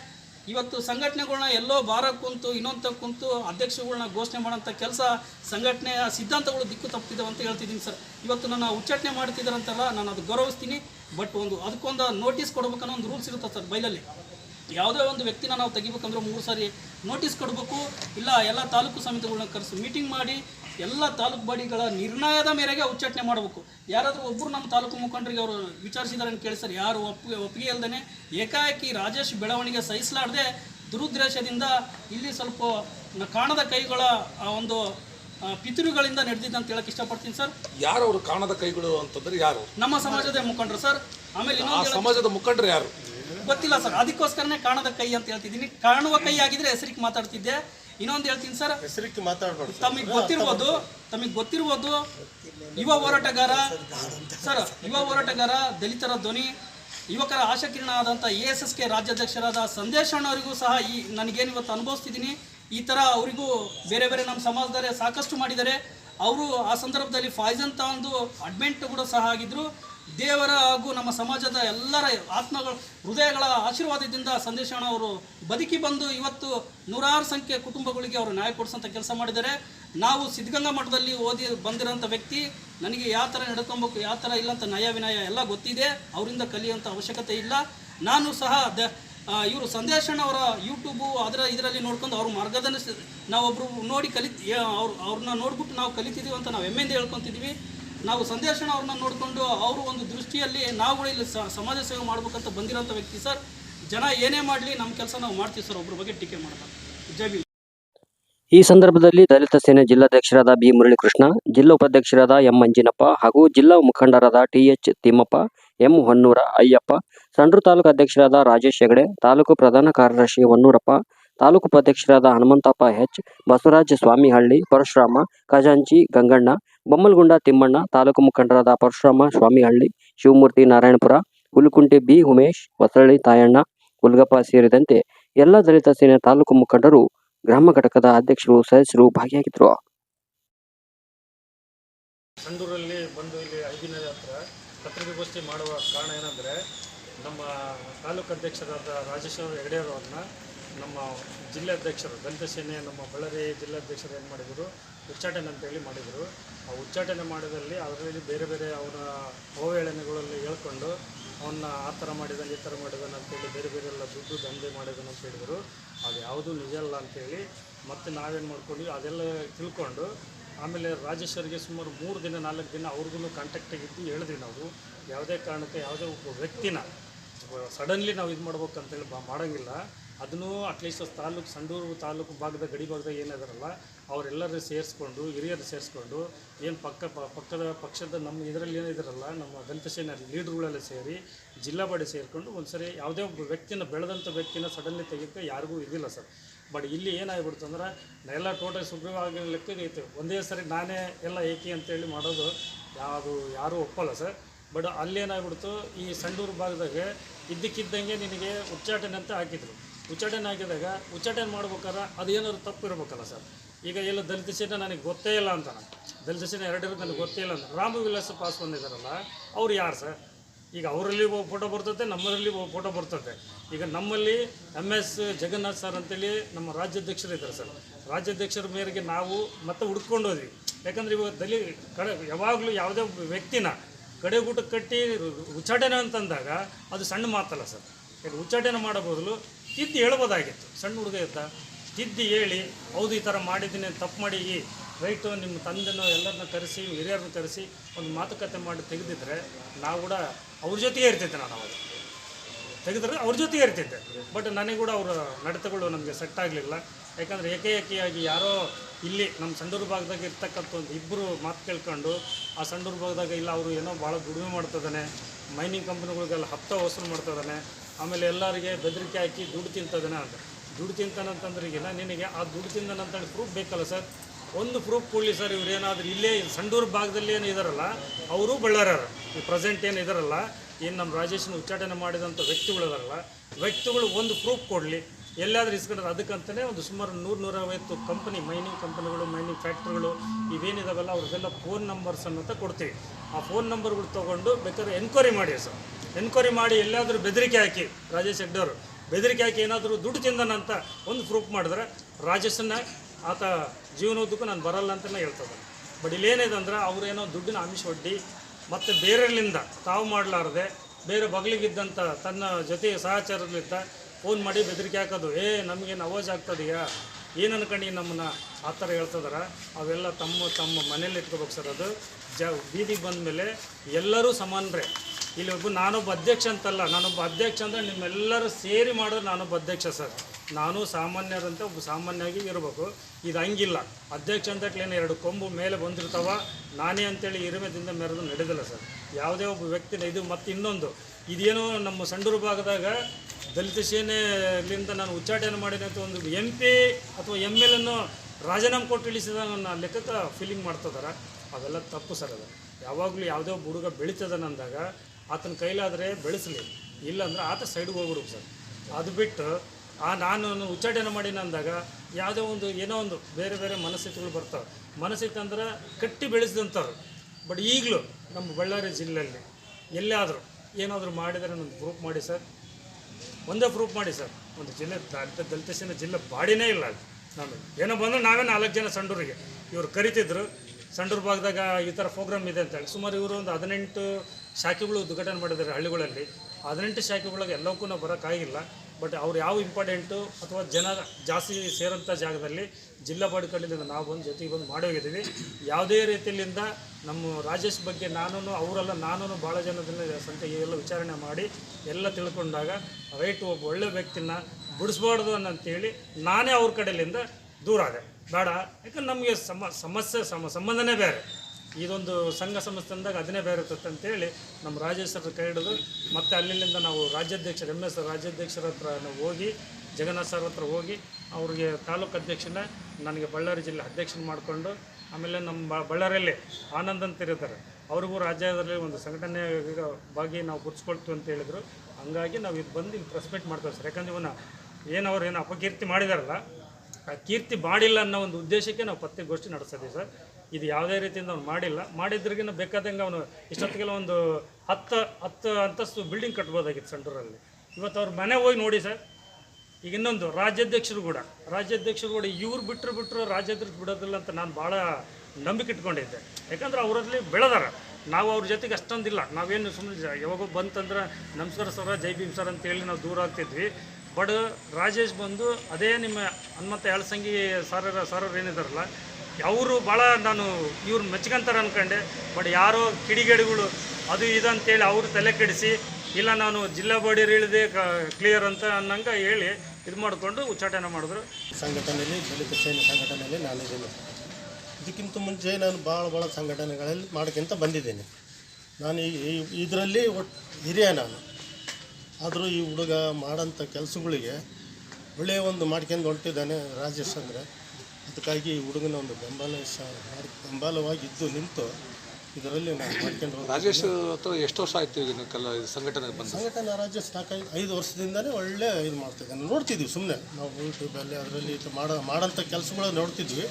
ಇವತ್ತು ಸಂಘಟನೆಗಳನ್ನ ಎಲ್ಲೋ ಭಾರ ಕುಂತು, ಇನ್ನೊಂದು ಕುಂತು ಅಧ್ಯಕ್ಷಗಳನ್ನ ಘೋಷಣೆ ಮಾಡೋಂಥ ಕೆಲಸ ಸಂಘಟನೆಯ ಸಿದ್ಧಾಂತಗಳು ದಿಕ್ಕು ತಪ್ಪಿದ್ದಾವೆ ಅಂತ ಹೇಳ್ತಿದ್ದೀನಿ ಸರ್. ಇವತ್ತು ನನ್ನ ಉಚ್ಚಾಟನೆ ಮಾಡ್ತಿದ್ದಾರಂತಲ್ಲ, ನಾನು ಅದು ಗೌರವಿಸ್ತೀನಿ. ಬಟ್ ಒಂದು, ಅದಕ್ಕೊಂದು ನೋಟಿಸ್ ಕೊಡ್ಬೇಕನ್ನೋ ಒಂದು ರೂಲ್ಸ್ ಇರುತ್ತೆ ಸರ್ ಬೈಲಲ್ಲಿ? ಯಾವುದೇ ಒಂದು ವ್ಯಕ್ತಿನ ನಾವು ತೆಗಿಬೇಕಂದ್ರೆ ಮೂರು ಸಾರಿ ನೋಟಿಸ್ ಕೊಡಬೇಕು, ಇಲ್ಲ ಎಲ್ಲ ತಾಲೂಕು ಸಮಿತಿಗಳನ್ನ ಕರೆಸಿ ಮೀಟಿಂಗ್ ಮಾಡಿ, ಎಲ್ಲ ತಾಲೂಕು ಬಾಡಿಗಳ ನಿರ್ಣಯದ ಮೇರೆಗೆ ಉಚ್ಚಾಟನೆ ಮಾಡಬೇಕು. ಯಾರಾದರೂ ಒಬ್ಬರು ನಮ್ಮ ತಾಲೂಕು ಮುಖಂಡರಿಗೆ ಅವರು ವಿಚಾರಿಸಿದಾರೆ ಕೇಳಿ ಸರ್ ಯಾರು ಒಪ್ಪಿಗೆ ಒಪ್ಪಿಗೆ ಇಲ್ಲದೇ ಏಕಾಏಕಿ ರಾಜೇಶ್ ಬೆಳವಣಿಗೆ ಸಹಿಸಲಾರದೆ ದುರುದ್ದೇಶದಿಂದ ಇಲ್ಲಿ ಸ್ವಲ್ಪ ಕಾಣದ ಕೈಗಳ ಆ ಒಂದು ಪಿತೃಗಳಿಂದ ನಡೆದಿದ್ದ ಅಂತ ಹೇಳಕ್ ಇಷ್ಟಪಡ್ತೀನಿ ಸರ್. ಯಾರು ಅವರು ಕಾಣದ ಕೈಗಳು ಅಂತಂದ್ರೆ ಯಾರು? ನಮ್ಮ ಸಮಾಜದ ಮುಖಂಡರು ಸರ್. ಆಮೇಲೆ ಆ ಇನ್ನೊಂದು ಹೇಳಕ್ಕೆ ಸಮಾಜದ ಮುಖಂಡರು ಯಾರು? ಗೊತ್ತಿಲ್ಲ ಸರ್. ಅದಕ್ಕೋಸ್ಕರನೇ ಕಾಣದ ಕೈ ಅಂತ ಹೇಳ್ತಿದ್ದೀನಿ. ಕಾಣುವ ಕೈ ಆಗಿದ್ರೆ ಹೆಸರಿಗೆ ಮಾತಾಡ್ತಿದ್ದೆ. ಇನ್ನೊಂದು ಹೇಳ್ತೀನಿ ಸರ್. ಹೆಸರಿಗೆ ಮಾತಾಡ್ಬೋದು ತಮಗೆ ಗೊತ್ತಿರ್ಬೋದು ತಮಗೆ ಗೊತ್ತಿರ್ಬೋದು. ಯುವ ಹೋರಾಟಗಾರ ಸರ್ ಯುವ ಹೋರಾಟಗಾರ ದಲಿತರ ಧ್ವನಿ ಯುವಕರ ಆಶಕಿರಣ ಆದಂಥ ಎ ಎಸ್ ಎಸ್ ಕೆ ರಾಜ್ಯಾಧ್ಯಕ್ಷರಾದ ಸಂದೇಶ ಅಣ್ಣವರಿಗೂ ಸಹ ಈ ನನಗೇನು ಇವತ್ತು ಅನುಭವಿಸ್ತಿದ್ದೀನಿ. ಈ ಥರ ಅವರಿಗೂ ಬೇರೆ ಬೇರೆ ನಮ್ಮ ಸಮಾಜದವರೇ ಸಾಕಷ್ಟು ಮಾಡಿದ್ದಾರೆ. ಅವರು ಆ ಸಂದರ್ಭದಲ್ಲಿ ಫಾಯ್ಸನ್ ತಗೊಂಡು ಅಡ್ಮೆಂಟ್ ಕೂಡ ಸಹ ಆಗಿದ್ದರು ದೇವರ ಹಾಗೂ ನಮ್ಮ ಸಮಾಜದ ಎಲ್ಲರ ಆತ್ಮಗಳ, ಹೃದಯಗಳ ಆಶೀರ್ವಾದದಿಂದ ಸಂದೇಶ ಅವರು ಬದುಕಿ ಬಂದು ಇವತ್ತು ನೂರಾರು ಸಂಖ್ಯೆ ಕುಟುಂಬಗಳಿಗೆ ಅವರು ನ್ಯಾಯ ಕೊಡಿಸೋಂಥ ಕೆಲಸ ಮಾಡಿದ್ದಾರೆ. ನಾವು ಸಿದ್ಧಗಂಗಾ ಮಠದಲ್ಲಿ ಓದಿ ಬಂದಿರೋಂಥ ವ್ಯಕ್ತಿ, ನನಗೆ ಯಾವ ಥರ ನಡ್ಕೊಬೇಕು, ಯಾವ ಥರ ಇಲ್ಲ ಅಂತ ನಯ ವಿನಯ ಎಲ್ಲ ಗೊತ್ತಿದೆ. ಅವರಿಂದ ಕಲಿಯುವಂಥ ಅವಶ್ಯಕತೆ ಇಲ್ಲ. ನಾನು ಸಹ ದ ಇವರು ಸಂದೇಶಣ್ಣವರ ಯೂಟ್ಯೂಬು ಅದರ ಇದರಲ್ಲಿ ನೋಡ್ಕೊಂಡು ಅವ್ರ ಮಾರ್ಗದರ್ಶನ ನಾವೊಬ್ಬರು ನೋಡಿ ಕಲಿ ಅವ್ರು ಅವ್ರನ್ನ ನೋಡ್ಬಿಟ್ಟು ನಾವು ಕಲಿತಿದ್ದೀವಿ ಅಂತ ನಾವು ಹೆಮ್ಮೆಯಿಂದ ಹೇಳ್ಕೊತಿದ್ದೀವಿ ನಾವು ಸಂದೇಶಣ್ಣ ಅವ್ರನ್ನ ನೋಡಿಕೊಂಡು ಅವರು ಒಂದು ದೃಷ್ಟಿಯಲ್ಲಿ ನಾವುಗಳು ಇಲ್ಲಿ ಸಮಾಜ ಸೇವೆ ಮಾಡ್ಬೇಕಂತ ಬಂದಿರೋಂಥ ವ್ಯಕ್ತಿ ಸರ್. ಜನ ಏನೇ ಮಾಡಲಿ ನಮ್ಮ ಕೆಲಸ ನಾವು ಮಾಡ್ತೀವಿ ಸರ್ ಒಬ್ಬರ ಬಗ್ಗೆ ಟೀಕೆ ಮಾಡ್ತಾರೆ ಜೈ ಈ ಸಂದರ್ಭದಲ್ಲಿ ದಲಿತ ಸೇನೆ ಜಿಲ್ಲಾಧ್ಯಕ್ಷರಾದ ಬಿ ಮುರಳೀಕೃಷ್ಣ, ಜಿಲ್ಲಾ ಉಪಾಧ್ಯಕ್ಷರಾದ ಎಂ ಮಂಜಿನಪ್ಪ ಹಾಗೂ ಜಿಲ್ಲಾ ಮುಖಂಡರಾದ T H Thimmappa M Honnura Ayyappa, Sandur taluk ಅಧ್ಯಕ್ಷರಾದ ರಾಜೇಶ್ ಹೆಗಡೆ, ತಾಲೂಕು ಪ್ರಧಾನ ಕಾರ್ಯದರ್ಶಿ ಹೊನ್ನೂರಪ್ಪ, ತಾಲೂಕು ಉಪಾಧ್ಯಕ್ಷರಾದ ಹನುಮಂತಪ್ಪ ಎಚ್ ಬಸವರಾಜ ಸ್ವಾಮಿಹಳ್ಳಿ, ಪರಶುರಾಮ, ಖಜಾಂಚಿ, ಗಂಗಣ್ಣ, ಬೊಮ್ಮಲಗುಂಡ ತಿಮ್ಮಣ್ಣ, ತಾಲೂಕು ಮುಖಂಡರಾದ ಪರಶುರಾಮ ಸ್ವಾಮಿಹಳ್ಳಿ, ಶಿವಮೂರ್ತಿ ನಾರಾಯಣಪುರ, ಹುಲಕುಂಟೆ ಬಿ ಉಮೇಶ್, ಹೊಸಳ್ಳಿ ತಾಯಣ್ಣ, ಹುಲ್ಗಪ್ಪ ಸೇರಿದಂತೆ ಎಲ್ಲ ದಲಿತ ಸೇನೆ ತಾಲೂಕು ಮುಖಂಡರು, ಗ್ರಾಮ ಘಟಕದ ಅಧ್ಯಕ್ಷರು, ಸದಸ್ಯರು ಭಾಗಿಯಾಗಿದ್ದರು ಸಂಡೂರಲ್ಲಿ ಬಂದು ಇಲ್ಲಿ ಐದಿನ ಹತ್ರ ಪತ್ರಿಕಾಗೋಷ್ಠಿ ಮಾಡುವ ಕಾರಣ ಏನಂದರೆ, ನಮ್ಮ ತಾಲೂಕು ಅಧ್ಯಕ್ಷರಾದ ರಾಜೇಶ್ವರ ಹೆಗಡೆಯವ್ರನ್ನ ನಮ್ಮ ಜಿಲ್ಲಾಧ್ಯಕ್ಷರು ದಲಿತ ಸೇನೆ ನಮ್ಮ ಬಳ್ಳಾರಿ ಜಿಲ್ಲಾಧ್ಯಕ್ಷರು ಏನು ಮಾಡಿದರು, ಉಚ್ಚಾಟನೆ ಅಂತೇಳಿ ಮಾಡಿದರು. ಆ ಉಚ್ಚಾಟನೆ ಮಾಡಿದಲ್ಲಿ ಅದರಲ್ಲಿ ಬೇರೆ ಬೇರೆ ಅವರ ಅವಹೇಳನೆಗಳಲ್ಲಿ ಹೇಳ್ಕೊಂಡು ಅವನ್ನ ಆ ಥರ ಮಾಡಿದಾನೆ, ಈ ಥರ ಮಾಡಿದಾನೆ ಅಂತೇಳಿ ಬೇರೆ ಬೇರೆ ಎಲ್ಲ ದುಡ್ಡು ದಂಧೆ ಮಾಡಿದಾನೆ ಅಂತ ಹೇಳಿದರು. ಅದು ಯಾವುದೂ ನಿಜ ಅಲ್ಲ ಅಂತೇಳಿ ಮತ್ತೆ ನಾವೇನು ಮಾಡ್ಕೊಂಡ್ವಿ, ಅದೆಲ್ಲ ತಿಳ್ಕೊಂಡು ಆಮೇಲೆ ರಾಜೇಶ್ವರಿಗೆ ಸುಮಾರು ಮೂರು ದಿನ, ನಾಲ್ಕು ದಿನ ಅವ್ರಿಗೂ ಕಾಂಟ್ಯಾಕ್ಟಾಗಿದ್ದು ಹೇಳಿದ್ವಿ ನಾವು. ಯಾವುದೇ ಕಾರಣಕ್ಕೆ ಯಾವುದೇ ಒಬ್ಬ ವ್ಯಕ್ತಿನ ಸಡನ್ಲಿ ನಾವು ಇದು ಮಾಡ್ಬೇಕಂತೇಳಿ ಬಾ ಮಾಡೋಂಗಿಲ್ಲ. ಅದನ್ನು ಅಟ್ಲೀಸ್ಟ್ ತಾಲೂಕು, ಸಂಡೂರು ತಾಲೂಕು ಭಾಗದ, ಗಡಿ ಭಾಗದಾಗ ಏನಿದಾರಲ್ಲ ಅವರೆಲ್ಲರೂ ಸೇರಿಸ್ಕೊಂಡು ಹಿರಿಯರು ಸೇರಿಸ್ಕೊಂಡು, ಏನು ಪಕ್ಕ ಪಕ್ಕದ ಪಕ್ಷದ ನಮ್ಮ ಇದರಲ್ಲಿ ಏನಿದಾರಲ್ಲ ನಮ್ಮ ದಲಿತ ಸೇನೆ ಲೀಡ್ರುಗಳೆಲ್ಲ ಸೇರಿ ಜಿಲ್ಲಾ ಬಾಡಿ ಸೇರಿಕೊಂಡು ಒಂದು ಸರಿ ಯಾವುದೇ ಒಬ್ಬ ವ್ಯಕ್ತಿನ, ಬೆಳೆದಂಥ ವ್ಯಕ್ತಿನ ಸಡನ್ಲಿ ತೆಗೆಯೋಕ್ಕೆ ಯಾರಿಗೂ ಇದಿಲ್ಲ ಸರ್. ಬಟ್ ಇಲ್ಲಿ ಏನಾಗ್ಬಿಡ್ತು ಅಂದ್ರೆ ಎಲ್ಲ ಟೋಟಲ್ ಸುಗ್ರೀವಾಗಿ ಲೆಕ್ಕಗೆ ಐತೆ. ಒಂದೇ ಸರಿ ನಾನೇ ಎಲ್ಲ ಏಕೆ ಅಂತೇಳಿ ಮಾಡೋದು ಯಾವುದು ಯಾರೂ ಒಪ್ಪಲ್ಲ ಸರ್. ಬಟ್ ಅಲ್ಲೇನಾಗ್ಬಿಡ್ತು ಈ ಸಂಡೂರು ಭಾಗದಾಗ ಇದ್ದಕ್ಕಿದ್ದಂಗೆ ನಿನಗೆ ಉಚ್ಚಾಟನೆ ಅಂತ ಹಾಕಿದ್ರು. ಉಚ್ಚಾಟನೆ ಹಾಕಿದಾಗ ಉಚ್ಚಾಟನೆ ಮಾಡ್ಬೇಕಾದ್ರೆ ಅದೇನಾದ್ರು ತಪ್ಪು ಇರಬೇಕಲ್ಲ ಸರ್. ಈಗ ಎಲ್ಲ ದಲಿತ ಸೇನೆ ನನಗೆ ಗೊತ್ತೇ ಇಲ್ಲ ಅಂತಾನೆ. ದಲಿತ ಸೇನೆ ಎರಡರೂ ನನಗೆ ಗೊತ್ತೇ ಇಲ್ಲ ಅಂತ ರಾಮ ವಿಲಾಸ ಪಾಸ್ ಬಂದಿದ್ದಾರಲ್ಲ ಅವ್ರು ಯಾರು ಸರ್? ಈಗ ಅವರಲ್ಲಿ ಒಬ್ಬ ಫೋಟೋ ಬರ್ತದೆ ನಮ್ಮಲ್ಲಿ ಒಬ್ಬ ಫೋಟೋ ಬರ್ತದೆ. ಈಗ ನಮ್ಮಲ್ಲಿ ಎಂ ಎಸ್ ಜಗನ್ನಾಥ್ ಸರ್ ಅಂತೇಳಿ ನಮ್ಮ ರಾಜ್ಯಾಧ್ಯಕ್ಷರು ಇದ್ದಾರೆ ಸರ್ ರಾಜ್ಯಾಧ್ಯಕ್ಷರ ಮೇರೆಗೆ ನಾವು ಮತ್ತೆ ಹುಡ್ಕೊಂಡು ಹೋದ್ವಿ. ಯಾಕಂದ್ರೆ ಇವಾಗ ದಲಿ ಕಡೆ ಯಾವಾಗಲೂ ಯಾವುದೇ ವ್ಯಕ್ತಿನ ಕಡೆಗೂಟ ಕಟ್ಟಿ ಉಚ್ಚಾಟನೆ ಅಂತಂದಾಗ ಅದು ಸಣ್ಣ ಮಾತಲ್ಲ ಸರ್ ಈಗ ಉಚ್ಚಾಟನೆ ಮಾಡೋ ಬದಲು ತಿದ್ದಿ ಹೇಳ್ಬೋದಾಗಿತ್ತು. ಸಣ್ಣ ಹುಡುಗ ಇದ್ದ, ತಿದ್ದಿ ಹೇಳಿ, ಹೌದು, ಈ ಥರ ಮಾಡಿದ್ದೀನಿ, ತಪ್ಪು ಮಾಡಿ ರೈಟು, ನಿಮ್ಮ ತಂದೆನೋ ಎಲ್ಲರನ್ನ ಕರೆಸಿ ಹಿರಿಯರನ್ನ ಕರೆಸಿ ಒಂದು ಮಾತುಕತೆ ಮಾಡಿ ತೆಗೆದಿದ್ರೆ ನಾವು ಕೂಡ ಅವ್ರ ಜೊತೆಗೆ ಇರ್ತಿದ್ದೆ ನಾನು ಅವಾಗ. ತೆಗೆದ್ರೆ ಅವ್ರ ಜೊತೆಗೆ ಇರ್ತಿದ್ದೆ. ಬಟ್ ನನಗೆ ಕೂಡ ಅವರ ನಡತೆಗಳು ನಮಗೆ ಸೆಟ್ ಆಗಲಿಲ್ಲ. ಯಾಕಂದರೆ ಏಕೈಕಿಯಾಗಿ ಯಾರೋ ಇಲ್ಲಿ ನಮ್ಮ ಸಂಡೂರು ಭಾಗದಾಗ ಇರ್ತಕ್ಕಂಥ ಒಂದು ಇಬ್ಬರು ಮಾತು ಕೇಳ್ಕೊಂಡು, ಆ ಸಂಡೂರು ಭಾಗದಾಗ ಇಲ್ಲ, ಅವರು ಏನೋ ಭಾಳ ದುಡಿಮೆ ಮಾಡ್ತಿದ್ದಾನೆ ಮೈನಿಂಗ್ ಕಂಪ್ನಿಗಳಿಗೆಲ್ಲ ಹಪ್ತ ವಸೂಲು ಮಾಡ್ತಿದ್ದಾನೆ ಆಮೇಲೆ ಎಲ್ಲರಿಗೆ ಬೆದರಿಕೆ ಹಾಕಿ ದುಡ್ಡು ತಿಂತದಾನೆ ಅಂತ. ದುಡ್ಡು ತಿಂತಾನಂತಂದ್ರೆ ಈಗಿನ ನಿನಗೆ ಆ ದುಡ್ಡು ತಿಂದನಂತೇಳಿ ಪ್ರೂಫ್ ಬೇಕಲ್ಲ ಸರ್? ಒಂದು ಪ್ರೂಫ್ ಕೊಡಲಿ ಸರ್ ಇವ್ರು ಏನಾದರೂ ಇಲ್ಲೇ ಸಂಡೂರು ಭಾಗದಲ್ಲಿ ಏನು ಇದಾರಲ್ಲ, ಅವರು ಬಳ್ಳಾರ್ಯಾರ. ಈ ಪ್ರೆಸೆಂಟ್ ಏನು ಇದಾರಲ್ಲ ಏನು ನಮ್ಮ ರಾಜೇಶನ ಉಚ್ಚಾಟನೆ ಮಾಡಿದಂಥ ವ್ಯಕ್ತಿಗಳು ಇದಾರಲ್ಲ ವ್ಯಕ್ತಿಗಳು ಒಂದು ಪ್ರೂಫ್ ಕೊಡಲಿ. ಎಲ್ಲಾದರೂ ಇಸ್ಕೊಂಡ್ರೆ ಅದಕ್ಕಂತಲೇ ಒಂದು ಸುಮಾರು ನೂರು ನೂರೈವತ್ತು ಕಂಪನಿ ಮೈನಿಂಗ್ ಕಂಪನಿಗಳು ಮೈನಿಂಗ್ ಫ್ಯಾಕ್ಟ್ರಿಗಳು ಇವೇನಿದಾವಲ್ಲ ಅವ್ರದ್ದೆಲ್ಲ ಫೋನ್ ನಂಬರ್ಸ್ ಅನ್ನೋಂತ ಕೊಡ್ತೀವಿ. ಆ ಫೋನ್ ನಂಬರ್ಗಳು ತೊಗೊಂಡು ಬೇಕಾದ್ರೆ ಎನ್ಕ್ವೈರಿ ಮಾಡಿ ಸರ್ ಎನ್ಕ್ವೈರಿ ಮಾಡಿ ಎಲ್ಲಾದರೂ ಬೆದರಿಕೆ ಹಾಕಿ, ರಾಜೇಶ್ ಹೆಗ್ಡೆಯವರು, ಬೆದರಿಕೆ ಹಾಕಿ ಏನಾದರೂ ದುಡ್ಡು ತಿಂದನಂತ ಒಂದು ಪ್ರೂಫ್ ಮಾಡಿದ್ರೆ, ರಾಜೇಶನ್ನ ಆತ ಜೀವನೋದಕ್ಕೂ ನಾನು ಬರಲ್ಲ ಅಂತಲೇ ಹೇಳ್ತದೆ. ಬಟ್ ಇಲ್ಲೇನಿದೆ ಅಂದ್ರೆ ಅವರೇನೋ ದುಡ್ಡಿನ ಆಮಿಷ ಒಡ್ಡಿ ಮತ್ತು ಬೇರೆಯಲ್ಲಿಂದ ತಾವು ಮಾಡಲಾರ್ದೆ ಬೇರೆ ಬಗಲಿಗಿದ್ದಂಥ ತನ್ನ ಜೊತೆ ಸಹಚರಲಿದ್ದ ಫೋನ್ ಮಾಡಿ ಬೆದರಿಕೆ ಹಾಕೋದು, ಏ ನಮಗೇನು ಅವಾಜ್ ಆಗ್ತದೆಯಾ? ಏನು ಅನ್ಕೊಂಡು ನಮ್ಮನ್ನ? ಆ ಥರ ಹೇಳ್ತದಾರ. ಅವೆಲ್ಲ ತಮ್ಮ ತಮ್ಮ ಮನೇಲಿ ಇಟ್ಕೋಬೇಕು ಸರ್ ಅದು. ಜ ಬೀದಿಗೆ ಬಂದ ಮೇಲೆ ಎಲ್ಲರೂ ಸಮಾನರೇ. ಇಲ್ಲಿ ಒಬ್ಬ ನಾನೊಬ್ಬ ಅಧ್ಯಕ್ಷ ಅಂತಲ್ಲ, ನಾನೊಬ್ಬ ಅಧ್ಯಕ್ಷ ಅಂದರೆ ನಿಮ್ಮೆಲ್ಲರೂ ಸೇರಿ ಮಾಡೋದು ನಾನೊಬ್ಬ ಅಧ್ಯಕ್ಷ ಸರ್. ನಾನು ಸಾಮಾನ್ಯರಂತೆ ಒಬ್ಬ ಸಾಮಾನ್ಯವಾಗಿ ಇರಬೇಕು. ಇದು ಹಂಗಿಲ್ಲ. ಅಧ್ಯಕ್ಷ ಅಂತಕ್ಲೇನು ಎರಡು ಕೊಂಬು ಮೇಲೆ ಬಂದಿರ್ತಾವ. ನಾನೇ ಅಂತೇಳಿ ಹಿರಿಮೆದಿಂದ ಮೆರೆದು ನಡೆದಿಲ್ಲ ಸರ್. ಯಾವುದೇ ಒಬ್ಬ ವ್ಯಕ್ತಿನ ಇದು ಮತ್ತು ಇನ್ನೊಂದು. ಇದೇನೋ ನಮ್ಮ ಸಂಡೂರು ಭಾಗದಾಗ ದಲಿತ ಸೇನೆಯಿಂದ ನಾನು ಉಚ್ಚಾಟನೆ ಮಾಡಿದೆ ಒಂದು ಎಂ ಪಿ ಅಥವಾ ಎಂ ಎಲ್ ಅನ್ನು ರಾಜೀನಾಮೆ ಕೊಟ್ಟು ಇಳಿಸಿದ ನನ್ನ ಲೆಕ್ಕಕ್ಕೆ ಫೀಲಿಂಗ್ ಮಾಡ್ತದಾರೆ ಅದೆಲ್ಲ ತಪ್ಪು ಸರ್ ಅದು. ಯಾವಾಗಲೂ ಯಾವುದೇ ಒಬ್ಬ ಹುಡುಗ ಬೆಳೀತದಾನೆ ಅಂದಾಗ ಆತನ ಕೈಲಾದರೆ ಬೆಳೆಸಲಿ. ಇಲ್ಲಾಂದ್ರೆ ಆತ ಸೈಡ್ಗೆ ಹೋಗ್ಬಿಡ್ಬೇಕು ಸರ್. ಅದು ಬಿಟ್ಟು ಆ ನಾನು ಉಚ್ಚಾಟನೆ ಮಾಡೀನಿ ಅಂದಾಗ ಯಾವುದೋ ಒಂದು ಏನೋ ಒಂದು ಬೇರೆ ಬೇರೆ ಮನಸ್ಥಿತಿಗಳು ಬರ್ತಾವೆ. ಮನಸ್ಥಿತಿ ಅಂದ್ರೆ ಕಟ್ಟಿ ಬೆಳೆಸಿದಂಥವ್ರು. ಬಟ್ ಈಗಲೂ ನಮ್ಮ ಬಳ್ಳಾರಿ ಜಿಲ್ಲೆಯಲ್ಲಿ ಎಲ್ಲಾದರೂ ಏನಾದರೂ ಮಾಡಿದರೆ ಒಂದು ಪ್ರೂಫ್ ಮಾಡಿ ಸರ್. ಒಂದೇ ಪ್ರೂಫ್ ಮಾಡಿ ಸರ್. ಒಂದು ಜಿಲ್ಲೆ ದಲಿತ ದಲಿತ ಸೇನೆ ಜಿಲ್ಲೆ ಬಾಡಿನೇ ಇಲ್ಲ ಅದು. ನಮಗೆ ಏನೋ ಬಂದರೆ ನಾವೇ ನಾಲ್ಕು ಜನ ಸಂಡೂರಿಗೆ. ಇವರು ಕರಿತಿದ್ರು. ಸಂಡೂರು ಭಾಗದಾಗ ಈ ಥರ ಪ್ರೋಗ್ರಾಮ್ ಇದೆ ಅಂತೇಳಿ ಸುಮಾರು ಇವರು ಒಂದು ಹದಿನೆಂಟು ಶಾಖೆಗಳು ಉದ್ಘಾಟನೆ ಮಾಡಿದ್ದಾರೆ ಹಳ್ಳಿಗಳಲ್ಲಿ. ಹದಿನೆಂಟು ಶಾಖೆಗಳಿಗೆ ಎಲ್ಲವಕ್ಕೂ ನಾವು ಬರೋಕ್ಕಾಗಿಲ್ಲ. ಬಟ್ ಅವ್ರು ಯಾವ ಇಂಪಾರ್ಟೆಂಟು ಅಥವಾ ಜನ ಜಾಸ್ತಿ ಸೇರೋಂಥ ಜಾಗದಲ್ಲಿ ಜಿಲ್ಲಾ ಬಾಡಿಕಲ್ಲಿಂದ ನಾವು ಬಂದು ಜೊತೆಗೆ ಬಂದು ಮಾಡಿ ಹೋಗಿದ್ದೀವಿ. ಯಾವುದೇ ರೀತಿಯಿಂದ ನಮ್ಮ ರಾಜೇಶ್ ಬಗ್ಗೆ ನಾನು ಅವರೆಲ್ಲ ನಾನು ಭಾಳ ಜನದಿಂದ ಸಂತೆ ಎಲ್ಲ ವಿಚಾರಣೆ ಮಾಡಿ ಎಲ್ಲ ತಿಳ್ಕೊಂಡಾಗ, ರೈಟ್, ಒಬ್ಬ ಒಳ್ಳೆ ವ್ಯಕ್ತಿನ ಬಿಡಿಸ್ಬಾರ್ದು ಅನ್ನಂತೇಳಿ ನಾನೇ ಅವ್ರ ಕಡೆಯಿಂದ ದೂರ ಆದೆ. ಬೇಡ. ಯಾಕಂದ್ರೆ ನಮಗೆ ಸಮ, ಸಮಸ್ಯೆ, ಸಮ, ಸಂಬಂಧನೇ ಬೇರೆ. ಇದೊಂದು ಸಂಘ ಸಂಸ್ಥೆ ಅಂದಾಗ ಅದನ್ನೇ ಬೇರೆ ಇರ್ತದೆ ಅಂತೇಳಿ ನಮ್ಮ ರಾಜೇಶ್ವರ ಕೈ ಹಿಡಿದು ಮತ್ತು ಅಲ್ಲಿಂದ ನಾವು ರಾಜ್ಯಾಧ್ಯಕ್ಷರು ಎಂ ಎಸ್ ರಾಜ್ಯಾಧ್ಯಕ್ಷರ ಹತ್ರ ನಾವು ಹೋಗಿ, ಜಗನ್ನಾಥ್ ಸರ್ ಹತ್ರ ಹೋಗಿ ಅವ್ರಿಗೆ ತಾಲೂಕು ಅಧ್ಯಕ್ಷನ, ನನಗೆ ಬಳ್ಳಾರಿ ಜಿಲ್ಲೆ ಅಧ್ಯಕ್ಷನ ಮಾಡಿಕೊಂಡು ಆಮೇಲೆ ನಮ್ಮ ಬಳ್ಳಾರಿಯಲ್ಲಿ ಆನಂದ್ ಅಂತ ಇರ್ತಾರೆ. ಅವ್ರಿಗೂ ರಾಜ್ಯದಲ್ಲಿ ಒಂದು ಸಂಘಟನೆ ಭಾಗಿ ನಾವು ಗುರ್ಸ್ಕೊಳ್ತೀವಿ ಅಂತ ಹೇಳಿದರು. ಹಂಗಾಗಿ ನಾವು ಇದು ಬಂದು ಇಲ್ಲಿ ಮಾಡ್ತೇವೆ ಸರ್. ಯಾಕಂದ್ರೆ ಇವನ್ನ ಏನು ಅವ್ರು ಏನು ಅಪಕೀರ್ತಿ ಮಾಡಿದಾರಲ್ಲ, ಆ ಕೀರ್ತಿ ಮಾಡಿಲ್ಲ ಅನ್ನೋ ಒಂದು ಉದ್ದೇಶಕ್ಕೆ ನಾವು ಪತ್ರಿಕಾಗೋಷ್ಠಿ ನಡೆಸ್ತಿದ್ದೀವಿ ಸರ್. ಇದು ಯಾವುದೇ ರೀತಿಯಿಂದ ಅವ್ನು ಮಾಡಿಲ್ಲ. ಮಾಡಿದ್ರಿಗಿನ ಬೇಕಾದಂಗೆ ಅವನು ಇಷ್ಟೊತ್ತಿಗೆಲ್ಲ ಒಂದು ಹತ್ತು ಹತ್ತು ಅಂತಸ್ತು ಬಿಲ್ಡಿಂಗ್ ಕಟ್ಬೋದಾಗಿತ್ತು ಸೆಂಟ್ರಲ್ಲಿ ಇವತ್ತು ಅವ್ರ ಮನೆ ಹೋಗಿ ನೋಡಿ ಸರ್. ಈಗ ಇನ್ನೊಂದು ರಾಜ್ಯಾಧ್ಯಕ್ಷರು ಕೂಡ. ರಾಜ್ಯಾಧ್ಯಕ್ಷರು ಕೂಡ ಇವ್ರು ಬಿಟ್ಟರು ಬಿಟ್ಟರು ರಾಜ್ಯಾಧ್ಯಕ್ಷರು ಬಿಡೋದಿಲ್ಲ ಅಂತ ನಾನು ಭಾಳ ನಂಬಿಕೆ ಇಟ್ಕೊಂಡಿದ್ದೆ. ಯಾಕಂದ್ರೆ ಅವರಲ್ಲಿ ಬೆಳೆದಾರ. ನಾವು ಅವ್ರ ಜೊತೆಗೆ ಅಷ್ಟೊಂದಿಲ್ಲ. ನಾವೇನು ಸುಮ್ಮನೆ ಯಾವಾಗೋ ಬಂತಂದ್ರೆ ನಮಸ್ಕಾರ ಸರ ಜೈ ಭೀಮ್ ಸರ್ ಅಂತೇಳಿ ನಾವು ದೂರ ಆಗ್ತಿದ್ವಿ. ಬಟ್ ರಾಜೇಶ್ ಬಂದು ಅದೇ ನಿಮ್ಮ ಹನುಮಂತ ಯಾಳಸಂಗಿ ಸಾರರ ಸಾರರು ಏನಿದಾರಲ್ಲ ಅವರು ಭಾಳ ನಾನು ಇವ್ರು ಮೆಚ್ಕೊಂತಾರೆ ಅನ್ಕೊಂಡೆ, ಬಟ್ ಯಾರೋ ಕಿಡಿಗೇಡಿಗಳು ಅದು ಇದಂತೇಳಿ ಅವರು ತಲೆ ಕೆಡಿಸಿ, ಇಲ್ಲ ನಾನು ಜಿಲ್ಲಾ ಬಾಡಿ ಇಳಿದೆ ಕ್ಲಿಯರ್ ಅಂತ ಅನ್ನಂಗೆ ಹೇಳಿ ಇದು ಮಾಡಿಕೊಂಡು ಉಚ್ಚಾಟನೆ ಮಾಡಿದ್ರು. ಸಂಘಟನೆಯಲ್ಲಿ, ದಲಿತ ಸೇನೆ ಸಂಘಟನೆಯಲ್ಲಿ ನಾನಿದ್ದೀನಿ ಇದಕ್ಕಿಂತ ಮುಂಚೆ ನಾನು ಭಾಳ ಭಾಳ ಸಂಘಟನೆಗಳಲ್ಲಿ ಮಾಡ್ಕೊಂತ ಬಂದಿದ್ದೇನೆ. ನಾನು ಈ ಇದರಲ್ಲಿ ಒಟ್ಟು ಹಿರಿಯ ನಾನು. ಆದರೂ ಈ ಹುಡುಗ ಮಾಡೋಂಥ ಕೆಲಸಗಳಿಗೆ ಒಳ್ಳೆಯ ಒಂದು ಮಾಡ್ಕೊಂಡು ಹೊರಟಿದ್ದಾನೆ ರಾಜೇಶ್ ಅಂದರೆ. ಅದಕ್ಕಾಗಿ ಈ ಹುಡುಗನ ಒಂದು ಬೆಂಬಲ ಬೆಂಬಲವಾಗಿದ್ದು ನಿಂತು ಇದರಲ್ಲಿ ನಾನು ಮಾಡ್ಕೊಂಡು. ರಾಜೇಶ್ ಹತ್ರ ಎಷ್ಟು ವರ್ಷ ಆಯ್ತು ಈಗ ನೀವು ಸಂಘಟನೆ ಬಂದು? ಸಂಘಟನಾ ರಾಜ್ಯ ನಾಲ್ಕೈದು ಐದು ವರ್ಷದಿಂದಲೇ ಒಳ್ಳೆ ಇದು ಮಾಡ್ತಿದ್ದಾನೆ ನೋಡ್ತಿದ್ವಿ ಸುಮ್ಮನೆ ನಾವು ಯೂಟ್ಯೂಬಲ್ಲಿ ಅದರಲ್ಲಿ ಇದು ಮಾಡೋ ಮಾಡೋಂಥ ಕೆಲಸಗಳು ನೋಡ್ತಿದ್ವಿ.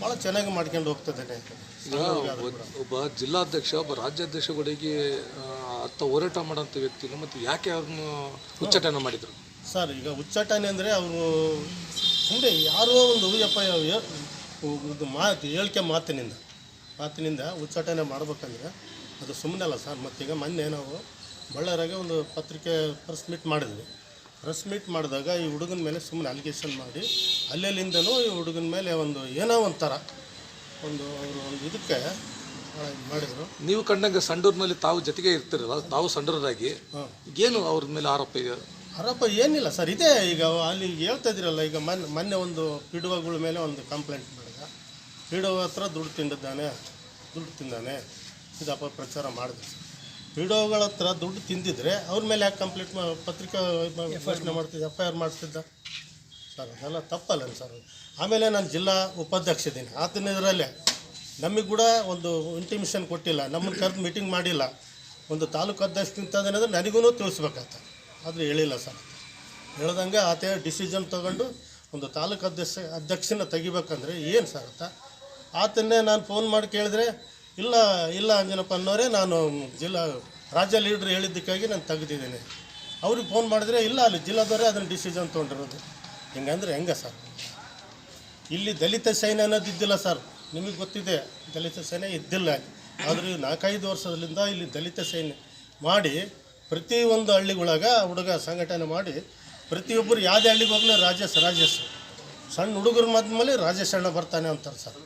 ಭಾಳ ಚೆನ್ನಾಗಿ ಮಾಡ್ಕೊಂಡು ಹೋಗ್ತಿದ್ದಾನೆ ಒಬ್ಬ- ಜಿಲ್ಲಾಧ್ಯಕ್ಷ ಒಬ್ಬ ರಾಜ್ಯಾಧ್ಯಕ್ಷಗಳಿಗೆ ಅತ್ತ ಹೋರಾಟ ಮಾಡೋಂಥ ವ್ಯಕ್ತಿನ ಮತ್ತು ಯಾಕೆ ಅವ್ರನ್ನ ಉಚ್ಚಾಟನೆ ಮಾಡಿದರು? ಸರ್ ಈಗ ಉಚ್ಚಾಟನೆ ಅಂದರೆ ಅವರು ಸುಮ್ಮನೆ ಯಾರೋ ಒಂದು ಯಪ್ಪ ಇದು ಮಾತು ಹೇಳ್ಕೆ ಮಾತಿನಿಂದ ಮಾತಿನಿಂದ ಉಚ್ಚಾಟನೆ ಮಾಡ್ಬೇಕಂದ್ರೆ ಅದು ಸುಮ್ಮನೆ ಅಲ್ಲ ಸರ್. ಮತ್ತೀಗ ಮೊನ್ನೆ ನಾವು ಬಳ್ಳಾರಾಗೆ ಒಂದು ಪತ್ರಿಕೆ ಪ್ರೆಸ್ ಮೀಟ್ ಮಾಡಿದ್ವಿ. ಪ್ರೆಸ್ ಮೀಟ್ ಮಾಡಿದಾಗ ಈ ಹುಡುಗನ ಮೇಲೆ ಸುಮ್ಮನೆ ಅಲಿಗೇಷನ್ ಮಾಡಿ ಅಲ್ಲೆಲ್ಲಿಂದನೂ ಈ ಹುಡುಗನ ಮೇಲೆ ಒಂದು ಏನೋ ಒಂಥರ ಒಂದು ಅವರು ಒಂದು ಇದಕ್ಕೆ ಮಾಡಿದರು. ನೀವು ಕಂಡಂಗೆ ಸಂಡೂರಿನಲ್ಲಿ ತಾವು ಜೊತೆಗೆ ಇರ್ತಿರಲ್ಲ ತಾವು ಸಂಡೂರಾಗಿ ಏನು ಅವ್ರ ಮೇಲೆ ಆರೋಪ ಇದೆ ಆರೋಪ ಏನಿಲ್ಲ ಸರ್ ಇದೇ ಈಗ ಅಲ್ಲಿ ಹೇಳ್ತಾ ಇದ್ದೀರಲ್ಲ ಈಗ ಮೊನ್ನೆ ಮೊನ್ನೆ ಒಂದು ಪಿಡುವಗಳ ಮೇಲೆ ಒಂದು ಕಂಪ್ಲೇಂಟ್ ಮಾಡಿದ. ಪಿಡುವ ಹತ್ರ ದುಡ್ಡು ತಿಂದಿದ್ದಾನೆ ದುಡ್ಡು ತಿಂದಾನೆ ಇದು ಅಪಪ್ರಚಾರ ಮಾಡಿದೆ ಸರ್ ಪಿಡುವಗಳ ಹತ್ರ ದುಡ್ಡು ತಿಂದಿದ್ರೆ ಅವ್ರ ಮೇಲೆ ಯಾಕೆ ಕಂಪ್ಲೇಂಟ್ ಪತ್ರಿಕಾ ಘೋಷಣೆ ಮಾಡ್ತಿದ್ದ ಎಫ್ ಐ ಆರ್ ಮಾಡಿಸ್ತಿದ್ದ ಸರ್ ಅದೆಲ್ಲ ತಪ್ಪಲ್ಲ ಸರ್? ಆಮೇಲೆ ನಾನು ಜಿಲ್ಲಾ ಉಪಾಧ್ಯಕ್ಷ ಇದ್ದೀನಿ. ಆತನ ಇದರಲ್ಲೇ ನಮಗೆ ಕೂಡ ಒಂದು ಇಂಟಿಮಿಷನ್ ಕೊಟ್ಟಿಲ್ಲ ನಮ್ಮನ್ನು ಕರೆದು ಮೀಟಿಂಗ್ ಮಾಡಿಲ್ಲ. ಒಂದು ತಾಲೂಕು ಅಧ್ಯಕ್ಷ ತಿಂತದೇನಂದ್ರೆ ನನಗೂ ತಿಳಿಸ್ಬೇಕಾಗ್ತ ಆದರೆ ಹೇಳಿಲ್ಲ ಸರ್. ಹೇಳ್ದಂಗೆ ಆತ ಡಿಸಿಷನ್ ತಗೊಂಡು ಒಂದು ತಾಲೂಕು ಅಧ್ಯಕ್ಷ ಅಧ್ಯಕ್ಷನ ತೆಗಿಬೇಕಂದ್ರೆ ಏನು ಸರ್ ಆತ ಆತನ್ನೇ ನಾನು ಫೋನ್ ಮಾಡಿ ಕೇಳಿದ್ರೆ, ಇಲ್ಲ ಇಲ್ಲ ಅಂಜನಪ್ಪ ಅನ್ನೋರೇ ನಾನು ಜಿಲ್ಲಾ ರಾಜ್ಯ ಲೀಡ್ರ್ ಹೇಳಿದ್ದಕ್ಕಾಗಿ ನಾನು ತೆಗೆದಿದ್ದೀನಿ. ಅವ್ರಿಗೆ ಫೋನ್ ಮಾಡಿದ್ರೆ, ಇಲ್ಲ, ಅಲ್ಲಿ ಜಿಲ್ಲಾದವರೇ ಅದನ್ನು ಡಿಸಿಷನ್ ತೊಗೊಂಡಿರೋದು. ಹಿಂಗಂದ್ರೆ ಹೆಂಗೆ ಸರ್? ಇಲ್ಲಿ ದಲಿತ ಸೇನೆ ಅನ್ನೋದು ಇದ್ದಿಲ್ಲ ಸರ್. ನಿಮಗೆ ಗೊತ್ತಿದೆ, ದಲಿತ ಸೇನೆ ಇದ್ದಿಲ್ಲ. ಆದರೆ ನಾಲ್ಕೈದು ವರ್ಷದಿಂದ ಇಲ್ಲಿ ದಲಿತ ಸೇನೆ ಮಾಡಿ ಪ್ರತಿಯೊಂದು ಹಳ್ಳಿಗಳಾಗ ಹುಡುಗ ಸಂಘಟನೆ ಮಾಡಿ ಪ್ರತಿಯೊಬ್ಬರು ಯಾವುದೇ ಹಳ್ಳಿಗೆ ಹೋಗಲಿ ರಾಜೇಶ್ ರಾಜೇಶ್. ಸಣ್ಣ ಹುಡುಗರ ಮಾಧ್ಯಮಲ್ಲಿ ರಾಜೇಶ್ ಅಣ್ಣ ಬರ್ತಾನೆ ಅಂತಾರೆ ಸರ್.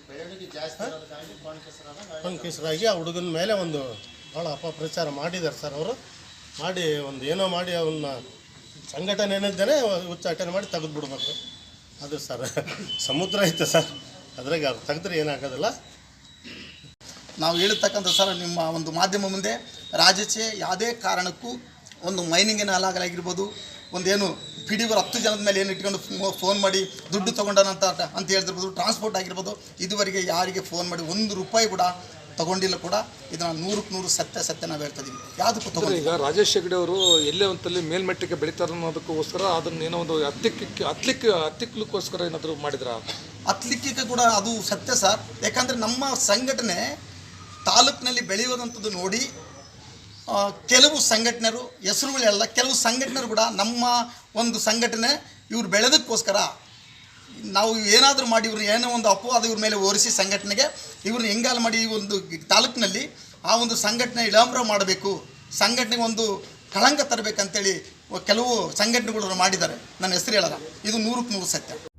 ಪಂಕೇಶ್ವರಾಗಿ ಆ ಹುಡುಗನ ಮೇಲೆ ಒಂದು ಭಾಳ ಅಪಪ್ರಚಾರ ಮಾಡಿದ್ದಾರೆ ಸರ್ ಅವರು. ಮಾಡಿ ಒಂದು ಏನೋ ಮಾಡಿ ಅವನ್ನ ಸಂಘಟನೆ ಏನಿದ್ದಾನೆ ಉಚ್ಚಾಟನೆ ಮಾಡಿ ತೆಗೆದು ಬಿಡ್ಬೇಕು ಅದು ಸರ್ ಸಮುದ್ರ ಐತೆ ಸರ್. ಅದ್ರಾಗ ಅದು ತೆಗೆದ್ರೆ ಏನಾಗೋದಿಲ್ಲ. ನಾವು ಹೇಳಿರ್ತಕ್ಕಂಥ ಸರ್ ನಿಮ್ಮ ಒಂದು ಮಾಧ್ಯಮ ಮುಂದೆ ರಾಜಚೆ ಯಾವುದೇ ಕಾರಣಕ್ಕೂ ಒಂದು ಮೈನಿಂಗಿನ ಹಾಲಾಗಲಾಗಿರ್ಬೋದು ಒಂದೇನು ಪಿ ಡಿ ಹತ್ತು ಜನದ ಮೇಲೆ ಏನು ಇಟ್ಕೊಂಡು ಫೋನ್ ಮಾಡಿ ದುಡ್ಡು ತೊಗೊಂಡನಂತ ಅಂತ ಹೇಳ್ತಿರ್ಬೋದು ಟ್ರಾನ್ಸ್ಪೋರ್ಟ್ ಆಗಿರ್ಬೋದು ಇದುವರೆಗೆ ಯಾರಿಗೆ ಫೋನ್ ಮಾಡಿ ಒಂದು ರೂಪಾಯಿ ಕೂಡ ತಗೊಂಡಿಲ್ಲ ಕೂಡ ಇದನ್ನ ನೂರಕ್ಕೆ ನೂರು ಸತ್ಯ ಸತ್ಯ ನಾವು ಹೇಳ್ತಾ ಇದೀವಿ. ಯಾವುದಕ್ಕೂ ತಗೊಂಡು ತಗೊಂಡಿಲ್ಲ. ಈಗ ರಾಜೇಶ್ ಹೆಗ್ಡೆ ಅವರು ಎಲ್ಲೇ ಒಂದಲ್ಲಿ ಮೇಲ್ಮಟ್ಟಕ್ಕೆ ಬೆಳೀತಾರೆ ಅನ್ನೋದಕ್ಕೋಸ್ಕರ ಅದನ್ನ ಏನೋ ಒಂದು ಹತ್ತಿಕ್ಕೆ ಹತ್ಲಿಕ್ಕೆ ಹತ್ತಿಕ್ಲಿಕ್ಕೋಸ್ಕರ ಏನಾದರೂ ಮಾಡಿದ್ರ? ಹತ್ಲಿಕ್ಕೆ ಕೂಡ ಅದು ಸತ್ಯ ಸರ್. ಯಾಕಂದರೆ ನಮ್ಮ ಸಂಘಟನೆ ತಾಲೂಕಿನಲ್ಲಿ ಬೆಳೆಯೋದಂಥದ್ದು ನೋಡಿ ಕೆಲವು ಸಂಘಟನೆರು, ಹೆಸರುಗಳೆಲ್ಲ ಕೆಲವು ಸಂಘಟನೆರು ಕೂಡ ನಮ್ಮ ಒಂದು ಸಂಘಟನೆ ಇವ್ರು ಬೆಳೆದಕ್ಕೋಸ್ಕರ ನಾವು ಏನಾದರೂ ಮಾಡಿ ಇವ್ರು ಏನೋ ಒಂದು ಅಪವಾದ ಇವ್ರ ಮೇಲೆ ಓರಿಸಿ ಸಂಘಟನೆಗೆ ಇವ್ರನ್ನ ಹೆಂಗಾಲು ಮಾಡಿ ಈ ಒಂದು ತಾಲೂಕಿನಲ್ಲಿ ಆ ಒಂದು ಸಂಘಟನೆ ವಿಳಂಬರ ಮಾಡಬೇಕು, ಸಂಘಟನೆಗೆ ಒಂದು ಕಳಂಕ ತರಬೇಕಂತೇಳಿ ಕೆಲವು ಸಂಘಟನೆಗಳು ಮಾಡಿದ್ದಾರೆ. ನನ್ನ ಹೆಸರು ಹೇಳಲ್ಲ. ಇದು ನೂರಕ್ಕೆ ನೂರು ಸತ್ಯ.